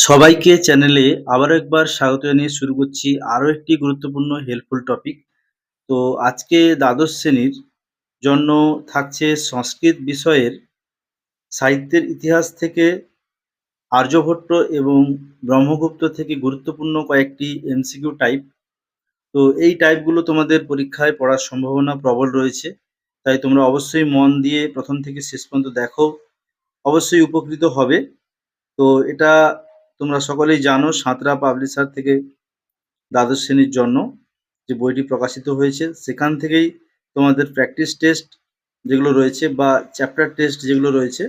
সবাইকে চ্যানেলে আবারও একবার স্বাগত জানিয়ে শুরু করছি আরও একটি গুরুত্বপূর্ণ হেল্পফুল টপিক তো আজকে দ্বাদশ শ্রেণির জন্য থাকছে সংস্কৃত বিষয়ের সাহিত্যের ইতিহাস থেকে আর্যভট্ট এবং ব্রহ্মগুপ্ত থেকে গুরুত্বপূর্ণ কয়েকটি এমসিকিউ টাইপ তো এই টাইপগুলো তোমাদের পরীক্ষায় পড়ার সম্ভাবনা প্রবল রয়েছে, তাই তোমরা অবশ্যই মন দিয়ে প্রথম থেকে শেষ পর্যন্ত দেখো, অবশ্যই উপকৃত হবে। তো এটা তোমরা সকলেই জানো সাঁতরা পাবলিশার থেকে দ্বাদশ শ্রেণির জন্য যে বইটি প্রকাশিত হয়েছে, সেখান থেকেই তোমাদের প্র্যাকটিস টেস্ট যেগুলো রয়েছে বা চ্যাপ্টার টেস্ট যেগুলো রয়েছে,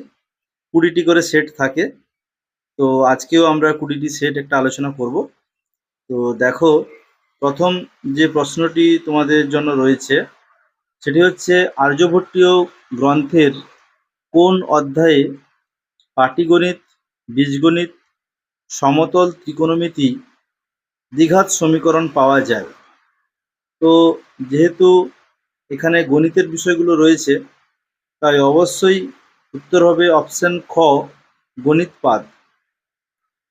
কুড়িটি করে সেট থাকে। তো আজকেও আমরা কুড়িটি সেট একটা আলোচনা করব। তো দেখো, প্রথম যে প্রশ্নটি তোমাদের জন্য রয়েছে, সেটি হচ্ছে আর্যভট্টীয় গ্রন্থের কোন অধ্যায়ে পাটিগণিত, বীজগণিত সমতল ত্রিকোণমিতি দ্বিঘাত সমীকরণ পাওয়া যায়। তো যেহেতু এখানে গণিতের বিষয়গুলো রয়েছে, তাই অবশ্যই উত্তর হবে অপশন খ, গণিতপাদ।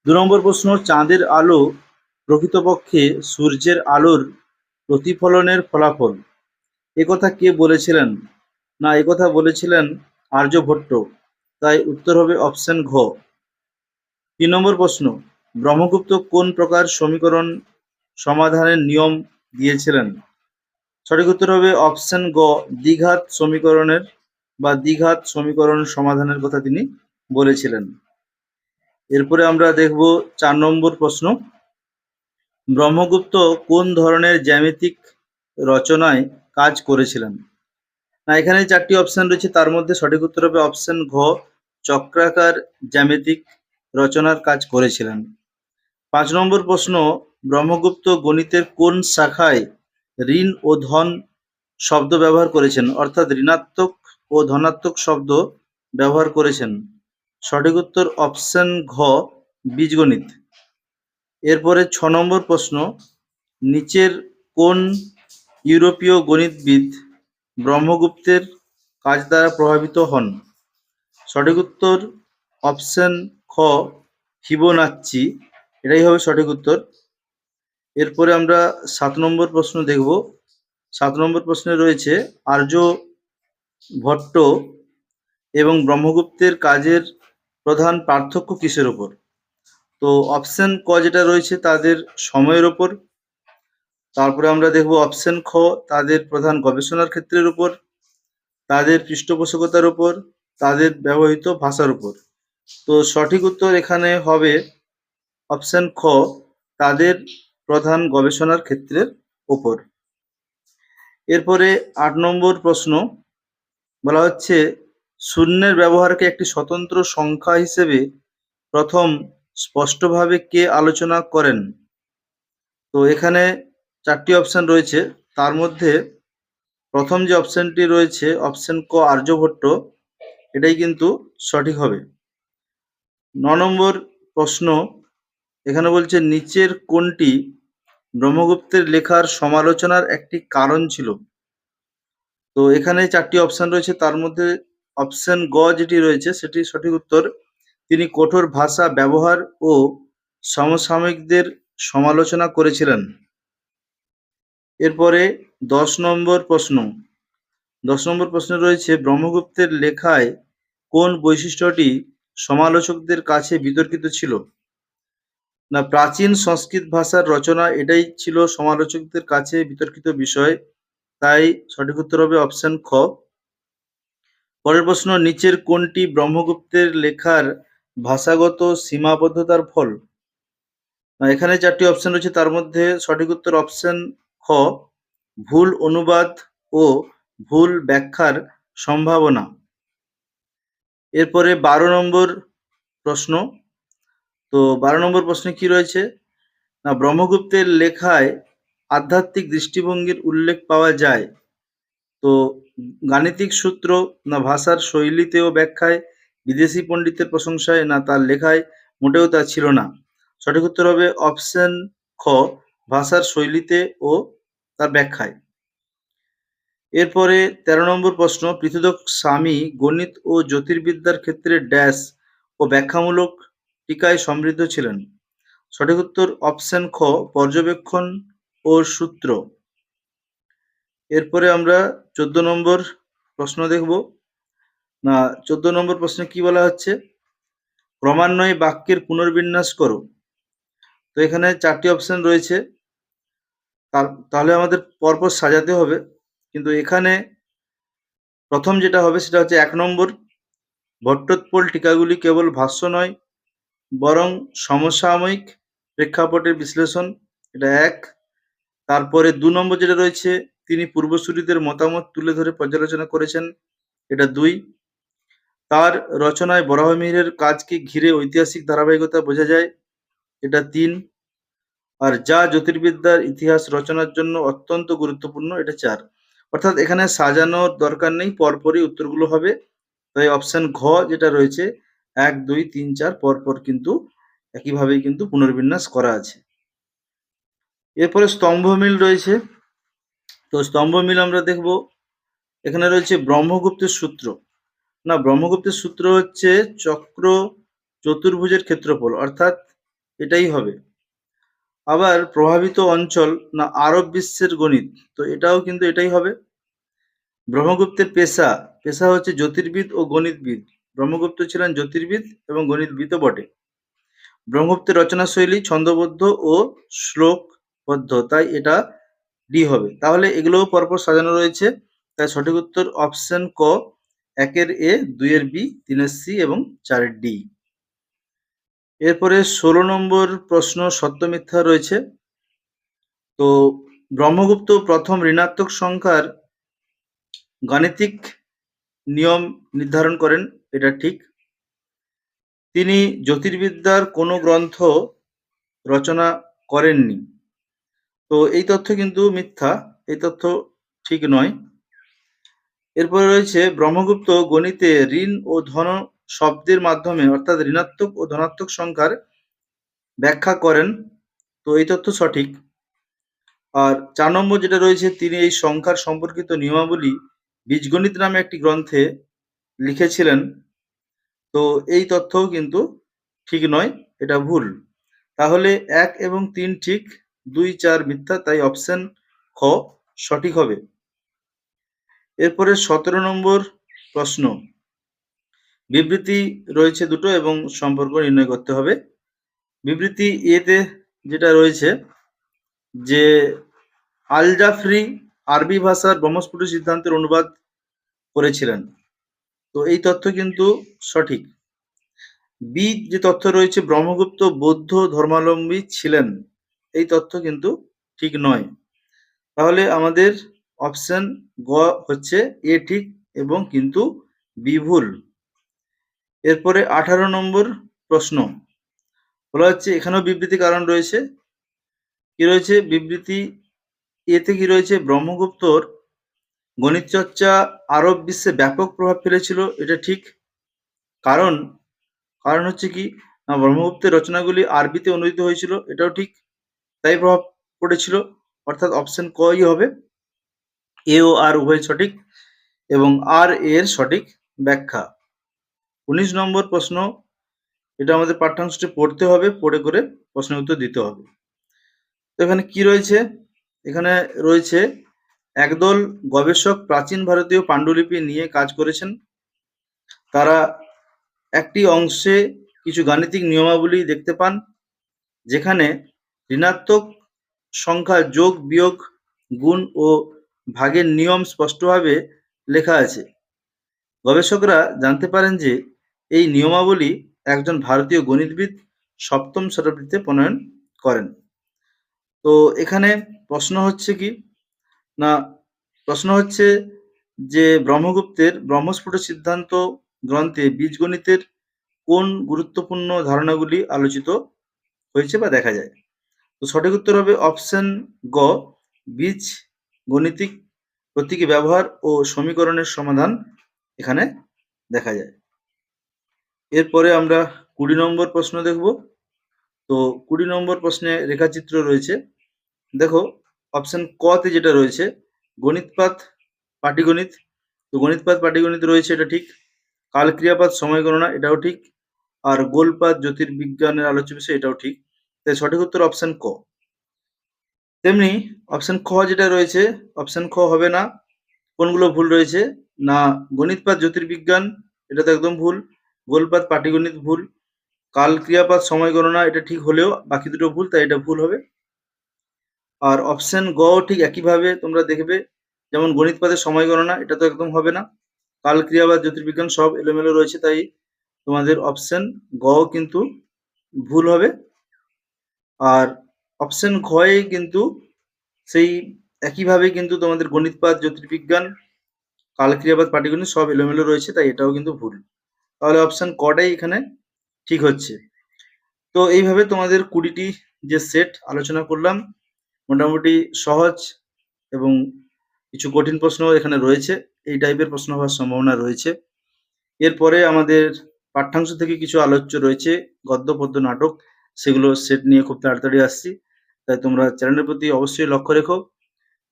দু নম্বর প্রশ্ন, চাঁদের আলো প্রকৃতপক্ষে সূর্যের আলোর প্রতিফলনের ফলাফল। একথা কে বলেছিলেন? না একথা বলেছিলেন আর্যভট্ট তাই উত্তর হবে অপশন ঘ। তিন নম্বর প্রশ্ন, ব্রহ্মগুপ্ত কোন প্রকার সমীকরণ সমাধানের নিয়ম দিয়েছিলেন? সঠিক উত্তর হবে অপশন গ, দ্বিঘাত সমীকরণের বা দ্বিঘাত সমীকরণ সমাধানের কথা তিনি বলেছিলেন। এরপরে আমরা দেখব চার নম্বর প্রশ্ন, ব্রহ্মগুপ্ত কোন ধরনের জ্যামিতিক রচনায় কাজ করেছিলেন? না, এখানে চারটি অপশন রয়েছে, তার মধ্যে সঠিক উত্তর হবে অপশন ঘ, চক্রাকার জ্যামিতিক রচনার কাজ করেছিলেন। পাঁচ নম্বর প্রশ্ন, ব্রহ্মগুপ্ত গণিতের কোন শাখায় ঋণ ও ধন শব্দ ব্যবহার করেছেন? অর্থাৎ ঋণাত্মক ও ধনাত্মক শব্দ ব্যবহার করেছেন। সঠিক উত্তর অপশন ঘ, বীজগণিত। এরপরে ছ নম্বর প্রশ্ন, নিচের কোন ইউরোপীয় গণিতবিদ ব্রহ্মগুপ্তের কাজ দ্বারা প্রভাবিত হন? সঠিক উত্তর অপশন খ, ফিবোনাচ্চি। এটাই হবে সঠিক উত্তর। এরপরে আমরা সাত নম্বর প্রশ্ন দেখব। সাত নম্বর প্রশ্নে রয়েছে, আর্য ভট্ট এবং ব্রহ্মগুপ্তের কাজের প্রধান পার্থক্য কিসের ওপর? তো অপশন ক যেটা রয়েছে তাদের সময়ের ওপর। তারপরে আমরা দেখব অপশন খ, তাদের প্রধান গবেষণার ক্ষেত্রের উপর তাদের পৃষ্ঠপোষকতার উপর তাদের ব্যবহৃত ভাষার উপর তো সঠিক উত্তর এখানে হবে অপশন খ, তাদের প্রধান গবেষণার ক্ষেত্রের ওপর এরপরে আট নম্বর প্রশ্ন, বলা হচ্ছে, শূন্যের ব্যবহারকে একটি স্বতন্ত্র সংখ্যা হিসেবে প্রথম স্পষ্টভাবে কে আলোচনা করেন? তো এখানে চারটি অপশন রয়েছে। তার মধ্যে প্রথম যে অপশনটি রয়েছে, অপশন ক, আর্যভট্ট, এটাই কিন্তু সঠিক হবে। ন নম্বর প্রশ্ন, এখানে বলছে, নিচের কোনটি ব্রহ্মগুপ্তের লেখার সমালোচনার একটি কারণ ছিল? তো এখানে চারটি অপশন রয়েছে। তার মধ্যে অপশন গ যেটি রয়েছে, সেটি সঠিক উত্তর, তিনি কঠোর ভাষা ব্যবহার ও সমসাময়িকদের সমালোচনা করেছিলেন। এরপরে দশ নম্বর প্রশ্ন, দশ নম্বর প্রশ্ন রয়েছে, ব্রহ্মগুপ্তের লেখায় কোন বৈশিষ্ট্যটি সমালোচকদের কাছে বিতর্কিত ছিল। না, প্রাচীন সংস্কৃত ভাষার রচনা এটাই ছিল সমালোচকদের কাছে বিতর্কিত বিষয়। তাই সঠিক উত্তর হবে অপশন খ। পরের প্রশ্ন, নিচের কোনটি ব্রহ্মগুপ্তের লেখার ভাষাগত সীমাবদ্ধতার ফল? এখানে চারটি অপশন রয়েছে, তার মধ্যে সঠিক উত্তর অপশন খ, ভুল অনুবাদ ও ভুল ব্যাখ্যার সম্ভাবনা। এরপরে বারো নম্বর প্রশ্ন। তো বারো নম্বর প্রশ্নে কি রয়েছে? না, ব্রহ্মগুপ্তের লেখায় আধ্যাত্মিক দৃষ্টিভঙ্গির উল্লেখ পাওয়া যায়। তো গাণিতিক সূত্র না, ভাষার শৈলীতেও ব্যাখ্যায় বিদেশি পণ্ডিতের প্রশংসায় না, তার লেখায় মোটেও তা ছিল না। সঠিক উত্তর হবে অপশন খ, ভাষার শৈলীতে ও তার ব্যাখ্যায়। এরপরে তেরো নম্বর প্রশ্ন, পৃথুদক স্বামী গণিত ও জ্যোতির্বিদ্যার ক্ষেত্রে ড্যাশ ও ব্যাখ্যামূলক টিকায় সমৃদ্ধ ছিলেন। সঠিক উত্তর অপশন খ, পর্যবেক্ষণ ও সূত্র। এরপরে আমরা চোদ্দ নম্বর প্রশ্ন দেখব। না, চোদ্দ নম্বর প্রশ্নে কি বলা হচ্ছে? ক্রমান্বয়ে বাক্যের পুনর্বিন্যাস করো। তো এখানে চারটি অপশন রয়েছে। তাহলে আমাদের পরপর সাজাতে হবে। কিন্তু এখানে প্রথম যেটা হবে সেটা হচ্ছে এক নম্বর, ভট্টোৎপল টিকাগুলি কেবল ভাষ্য নয়, বরং সমসাময়িক প্রেক্ষাপটের বিশ্লেষণ, এটা এক। তারপরে দু নম্বর যেটা রয়েছে, তিনি পূর্বসূরিদের মতামত তুলে ধরে পর্যালোচনা করেছেন, এটা দুই। তার রচনায় বরাহমিহিরের কাজকে ঘিরে ঐতিহাসিক ধারাবাহিকতা বোঝা যায়, এটা তিন। আর যা জ্যোতির্বিদ্যার ইতিহাস রচনার জন্য অত্যন্ত গুরুত্বপূর্ণ, এটা চার। অর্থাৎ এখানে সাজানোর দরকার নেই, পরপরই উত্তরগুলো হবে। তাই অপশন ঘ যেটা রয়েছে, এক, দুই, তিন, চার, পরপর কিন্তু একইভাবেই কিন্তু পুনর্বিন্যাস করা আছে। এরপরে স্তম্ভমিল রয়েছে। তো স্তম্ভমিল আমরা দেখব। এখানে রয়েছে ব্রহ্মগুপ্তের সূত্র। না, ব্রহ্মগুপ্তের সূত্র হচ্ছে চক্র চতুর্ভুজের ক্ষেত্রফল, অর্থাৎ এটাই হবে। আবার প্রভাবিত অঞ্চল না আরব বিশ্বের গণিত। তো এটাও কিন্তু এটাই হবে। ব্রহ্মগুপ্তের পেশা পেশা হচ্ছে জ্যোতির্বিদ ও গণিতবিদ। ব্রহ্মগুপ্ত ছিলেন জ্যোতির্বিদ এবং গণিতবিদও বটে। ব্রহ্মগুপ্তের রচনাশৈলী ছন্দবদ্ধ ও শ্লোকবদ্ধ, তাই এটা ডি হবে। তাহলে এগুলোও পরপর সাজানো রয়েছে। তাই সঠিক উত্তর অপশন ক, একের এ, দুইয়ের বি, তিনের সি এবং চারের ডি। এরপরে ষোলো নম্বর প্রশ্ন, সত্য মিথ্যা রয়েছে। তো ব্রহ্মগুপ্ত প্রথম ঋণাত্মক সংখ্যার গাণিতিক নিয়ম নির্ধারণ করেন, এটা ঠিক। তিনি জ্যোতির্বিদ্যার কোনো গ্রন্থ রচনা করেননি। তো এই তথ্য কিন্তু মিথ্যা, এই তথ্য ঠিক নয়। এরপরে রয়েছে, ব্রহ্মগুপ্ত গণিতে ঋণ ও ধন শব্দের মাধ্যমে, অর্থাৎ ঋণাত্মক ও ধনাত্মক সংখ্যার ব্যাখ্যা করেন। তো এই তথ্য সঠিক। আর চার নম্বর যেটা রয়েছে, তিনি এই সংখ্যার সম্পর্কিত নিয়মাবলী বীজগণিত নামে একটি গ্রন্থে লিখেছিলেন। তো এই তথ্যও কিন্তু ঠিক নয়, এটা ভুল। তাহলে এক এবং তিন ঠিক, দুই, চার মিথ্যা, তাই অপশন খ সঠিক হবে। এরপরে সতেরো নম্বর প্রশ্ন। বিবৃতি রয়েছে দুটো এবং সম্পর্ক নির্ণয় করতে হবে। বিবৃতি এতে যেটা রয়েছে যে আল জাফরি আরবি ভাষার ব্রহ্মস্ফুট সিদ্ধান্তের অনুবাদ করেছিলেন। তো এই তথ্য কিন্তু সঠিক। বি যে তথ্য রয়েছে, ব্রহ্মগুপ্ত বৌদ্ধ ধর্মাবলম্বী ছিলেন, এই তথ্য কিন্তু ঠিক নয়। তাহলে আমাদের অপশন গ হচ্ছে এ ঠিক এবং কিন্তু বি ভুল। এরপরে আঠারো নম্বর প্রশ্ন। বলা হচ্ছে এখানেও বিবৃতি কারণ রয়েছে। কি রয়েছে? বিবৃতি এতে কি রয়েছে? ব্রহ্মগুপ্তর গণিত চর্চা আরব বিশ্বে ব্যাপক প্রভাব ফেলেছিল, এটা ঠিক। কারণ কারণ হচ্ছে কি ব্রহ্মগুপ্তের রচনাগুলি আরবিতে অনুদিত হয়েছিল, এটাও ঠিক। তাই প্রভাব পড়েছিল, অর্থাৎ অপশন কই হবে। এ ও আর উভয় সঠিক এবং আর এর সঠিক ব্যাখ্যা। উনিশ নম্বর প্রশ্ন, এটা আমাদের পাঠ্যাংশটি পড়তে হবে, পড়ে করে প্রশ্ন উত্তর দিতে হবে। তো এখানে কি রয়েছে? এখানে রয়েছে, একদল গবেষক প্রাচীন ভারতীয় পাণ্ডুলিপি নিয়ে কাজ করেছেন। তারা একটি অংশে কিছু গাণিতিক নিয়মাবলী দেখতে পান, যেখানে ঋণাত্মক সংখ্যা যোগ বিয়োগ গুণ ও ভাগের নিয়ম স্পষ্টভাবে লেখা আছে। গবেষকরা জানতে পারেন যে এই নিয়মাবলী একজন ভারতীয় গণিতবিদ সপ্তম শতাব্দীতে প্রণয়ন করেন। তো এখানে প্রশ্ন হচ্ছে কি? না, প্রশ্ন হচ্ছে যে ব্রহ্মগুপ্তের ব্রহ্মস্ফুট সিদ্ধান্ত গ্রন্থে বীজগণিতের কোন গুরুত্বপূর্ণ ধারণাগুলি আলোচিত হয়েছে বা দেখা যায়? তো সঠিক উত্তর হবে অপশন গ বীজ গণিতিক প্রতীকী ব্যবহার ও সমীকরণের সমাধান এখানে দেখা যায়। এরপরে আমরা কুড়ি নম্বর প্রশ্ন দেখব। তো কুড়ি নম্বর প্রশ্নে রেখাচিত্র রয়েছে। দেখো অপশন কতে যেটা রয়েছে, গণিতপাত, পাটিগণিত। তো গণিতপাত, পাটিগণিত রয়েছে, এটা ঠিক। কাল ক্রিয়াপাত সময় গণনা এটাও ঠিক। আর গোলপাত, জ্যোতির্বিজ্ঞানের আলোচ্য বিষয়, এটাও ঠিক। তাই সঠিক উত্তর অপশন ক। তেমনি অপশন খ যেটা রয়েছে অপশন খ হবে না। কোনগুলো ভুল রয়েছে? না গণিতপাত জ্যোতির্বিজ্ঞান, এটা তো একদম ভুল। গোলপাত, পাটিগণিত ভুল। কাল ক্রিয়াপাত, সময় গণনা, এটা ঠিক হলেও বাকি দুটো ভুল, তাই এটা ভুল হবে। আর অপশন গ ঠিক একইভাবে তোমরা দেখবে, যেমন গণিতপাতের সময় গণনা, এটা তো একদম হবে না। কাল ক্রিয়াবাদ জ্যোতির্বিজ্ঞান সব এলোমেলো রয়েছে, তাই তোমাদের অপশন গ কিন্তু ভুল হবে। আর অপশন ঘয়ে কিন্তু সেই একইভাবে কিন্তু তোমাদের গণিতপাত জ্যোতির্বিজ্ঞান কালক্রিয়াবাদ পাটিগণিত সব এলোমেলো রয়েছে, তাই এটাও কিন্তু ভুল। তাহলে অপশন কটাই এখানে ঠিক হচ্ছে। তো এইভাবে তোমাদের কুড়িটি যে সেট আলোচনা করলাম, মোটামুটি সহজ এবং কিছু কঠিন প্রশ্ন এখানে রয়েছে, এই টাইপের প্রশ্ন হওয়ার সম্ভাবনা রয়েছে। এরপরে আমাদের পাঠ্যাংশ থেকে কিছু আলোচ্য রয়েছে, গদ্য, পদ্য, নাটক, সেগুলো সেট নিয়ে খুব তাড়াতাড়ি আসছি। তাই তোমরা চ্যানেলের প্রতি অবশ্যই লক্ষ্য রেখো।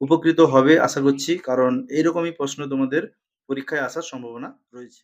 উপকৃত হবে আশা করছি। কারণ এইরকমই প্রশ্ন তোমাদের পরীক্ষায় আসার সম্ভাবনা রয়েছে।